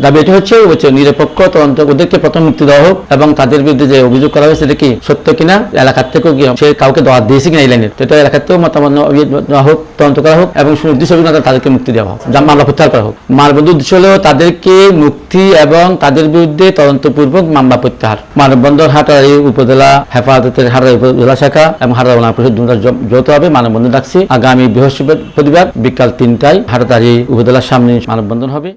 দাবি এটা হচ্ছে নিরপেক্ষ তদন্ত ওদেরকে প্রথম মুক্তি দেওয়া হোক এবং তাদের বিরুদ্ধে যে অভিযোগ করা হয়েছে এটা কি সত্য কিনা, এলাকার থেকেও সে কাউকে দেওয়া দিয়েছে কিনা এই লাইনের এটা এলাকার থেকেও মতামত নেওয়া- নেওয়া হোক, তদন্ত করা হোক এবং সুনির্দিষ্ট অভিজ্ঞতা তাদেরকে মুক্তি দেওয়া হোক, যা মামলা প্রত্যাহার করা হোক। মানববন্ধু উদ্দেশ্য হলো তাদেরকে মুক্তি এবং তাদের বিরুদ্ধে তদন্তপূর্বক মামলা প্রত্যাহার। মানববন্ধন হাটারি উপজেলা হেফাজতের হাটারি উপজেলা শাখা এবং হাটারি পরিষদ হবে মানববন্ধন ডাকছি। আগামী বৃহস্পতিবার বিকাল তিনটায় হাটারি উপজেলার সামনে মানববন্ধন হবে।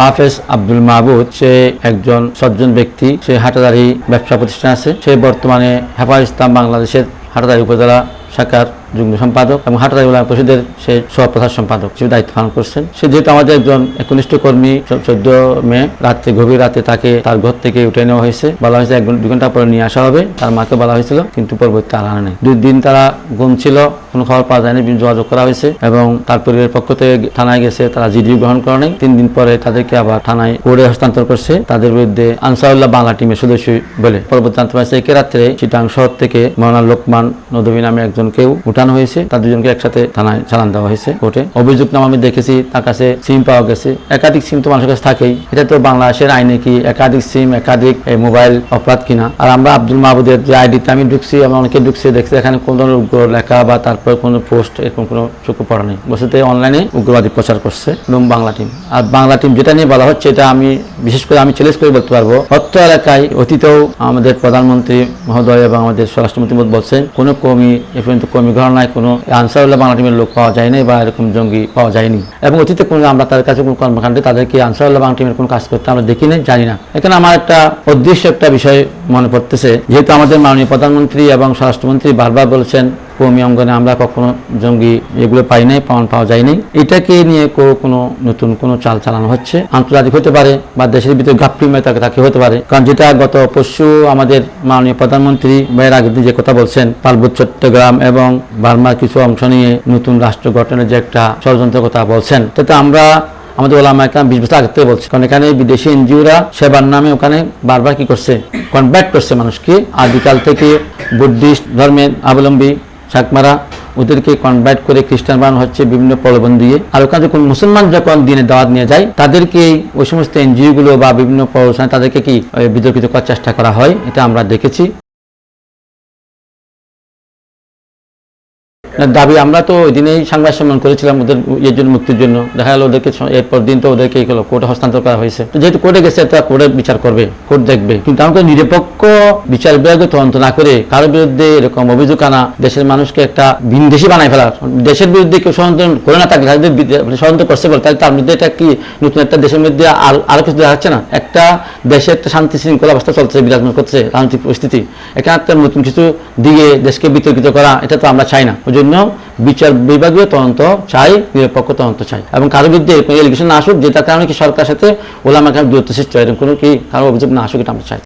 হাফেজ আব্দুল মাহবুদ সে একজন সজ্জন ব্যক্তি, সে হাটাদারি ব্যবসা প্রতিষ্ঠান আছে। সে বর্তমানে হেফা ইসলাম বাংলাদেশের হাটাদারি উপজেলা শাখার যুগ্ম সম্পাদক এবং হাটাদারি উলামা পরিষদের সে সহপ্রধান সম্পাদক হিসেবে দায়িত্ব পালন করছেন। সে যেহেতু আমাদের একজন একনিষ্ঠ কর্মী চোদ্দ মে রাত্রে, গভীর রাতে তাকে তার ঘর থেকে উঠে নেওয়া হয়েছে। বলা হয়েছে এক ঘন্টা- ঘণ্টা পরে নিয়ে আসা হবে। তার মাকে বলা হয়েছিল, কিন্তু পরবর্তী আর আনা নেই। দুই দিন তারা গুম ছিল, কোনো খবর পাওয়া যায়নি, বিভিন্ন যোগাযোগ করা হয়েছে এবং তার পরিবারের পক্ষ থেকে থানায় গেছে, তারা জিডি গ্রহণ করে নাই। তিন দিন পরে তাদেরকে আবার থানায় কোর্টে হস্তান্তর করছে। তাদের বিরুদ্ধে আনসারুল্লাহ বাংলা টিমের সদস্য বলে। পরবর্তী জানতে পারছে, একে রাত্রে চিটাং শহর থেকে মৌলানা লোকমান নদী নামে একজনকেও উঠানো হয়েছে। তার দুজনকে একসাথে থানায় চালান দেওয়া হয়েছে কোর্টে। অভিযোগ নাম আমি দেখেছি, তার কাছে সিম পাওয়া গেছে। একাধিক সিম তো মানুষের কাছে থাকেই। এটা তো বাংলাদেশের আইনে কি একাধিক সিম, একাধিক মোবাইল অপরাধ কিনা? আর আমরা আব্দুল মাহবুদের যে আইডিতে আমি ঢুকছি, আমরা অনেকে ঢুকছি, দেখছি এখানে কোনো ধরনের উগ্র লেখা বা তারপর কোনো পোস্ট, এরকম কোনো চোখে পড়া নেই। বসতে অনলাইনে উগ্রবাদী প্রচার করছে এবং বাংলা টিম। আর বাংলা টিম যেটা নিয়ে বলা হচ্ছে, এটা আমি বিশেষ করে আমি চ্যালেঞ্জ করে বলতে পারব। অত্র এলাকায় অতীতেও আমাদের প্রধানমন্ত্রী মহোদয় এবং আমাদের স্বরাষ্ট্রমন্ত্রী বলছেন, কোনো কর্মী এ পর্যন্ত কর্মী ঘটনায় কোনো আনসারুল্লাহ বাংলা টিমের লোক পাওয়া যায়নি বা এরকম জঙ্গি পাওয়া যায়নি। এবং অতীতে কোনো আমরা তাদের কাছে কোনো কর্মকাণ্ডে তাদেরকে আনসার আনসারুল্লাহ বাংলা টিমের কোনো কাজ করতে আমরা দেখি নাই জানি না। এখানে আমার একটা উদ্দেশ্য, একটা বিষয় মনে পড়তেছে। যেহেতু আমাদের মাননীয় প্রধানমন্ত্রী এবং স্বরাষ্ট্রমন্ত্রী বারবার বলছেন কর্মী অঙ্গনে আমরা কখনো জঙ্গি এগুলো পাই নাই প্রমাণ পাওয়া যায়নি এটাকে নিয়ে কোনো নতুন কোনো চাল চালানো হচ্ছে। আন্তর্জাতিক হতে পারে বা দেশের ভিতরে গাপ্পি তাকে তাকে হতে পারে। কারণ যেটা গত পরশু আমাদের মাননীয় প্রধানমন্ত্রী ভাইয়ের আগের যে কথা বলছেন, পার্বত্য চট্টগ্রাম এবং বার্মার কিছু অংশ নিয়ে নতুন রাষ্ট্র গঠনের যে একটা ষড়যন্ত্রের কথা বলছেন, তাতে আমরা আমাদের ওলামা একরাম বিশ বছর আগে বলছে। কারণ এখানে বিদেশি এনজিওরা সেবার নামে ওখানে বারবার কি করছে কনভার্ট করছে মানুষকে। আদিকাল থেকে বুদ্ধিস্ট ধর্মের অবলম্বী শাকমারা, ওদেরকে কনভার্ট করে খ্রিস্টান বানানো হচ্ছে বিভিন্ন প্রলোভন দিয়ে। আর ওখানে যখন মুসলমান যখন দিনে দাওয়াত নিয়ে যায়, তাদেরকে ওই সমস্ত এনজিও গুলো বা বিভিন্ন প্রলোচনায় তাদেরকে কি বিতর্কিত করার চেষ্টা করা হয়, এটা আমরা দেখেছি। দাবি আমরা তো ওই দিনেই সংবাদ সম্মেলন করেছিলাম ওদের ইয়ের জন্য, মুক্তির জন্য। দেখা গেল ওদেরকে এরপর দিন তো ওদেরকে হলো, কোর্টে হস্তান্তর করা হয়েছে। তো যেহেতু কোর্টে গেছে, তা কোর্টে বিচার করবে, কোর্ট দেখবে। কিন্তু আমাকে নিরপেক্ষ বিচার বিভাগে তদন্ত না করে কারও বিরুদ্ধে এরকম অভিযোগ আনা, দেশের মানুষকে একটা ভিনদেশি বানায় ফেলার। দেশের বিরুদ্ধে কেউ ষড়যন্ত্র করে না থাকলে, তাদের বিদে- মানে ষড়যন্ত্র করছে বলে, তাহলে তার মধ্যে এটা কি নতুন একটা দেশের মধ্যে আর, আরও কিছু দেখা যাচ্ছে না? একটা দেশে একটা শান্তি শৃঙ্খলা অবস্থা চলছে, বিরাজমান করছে, রাজনৈতিক পরিস্থিতি। এখানে একটা নতুন কিছু দিয়ে দেশকে বিতর্কিত করা, এটা তো আমরা চাই না। ওই জন্য বিচার বিভাগীয় তদন্ত চাই, নিরপেক্ষ তদন্ত চাই। এবং কারও বিরুদ্ধে এলিগেশন না আসুক, যেটার কারণে কি সরকার সাথে ওলামা কারণে দূরত্ব সৃষ্টি হয়, এরকম কোনো কি কারও অভিযোগ না আসুক, এটা আমরা চাই।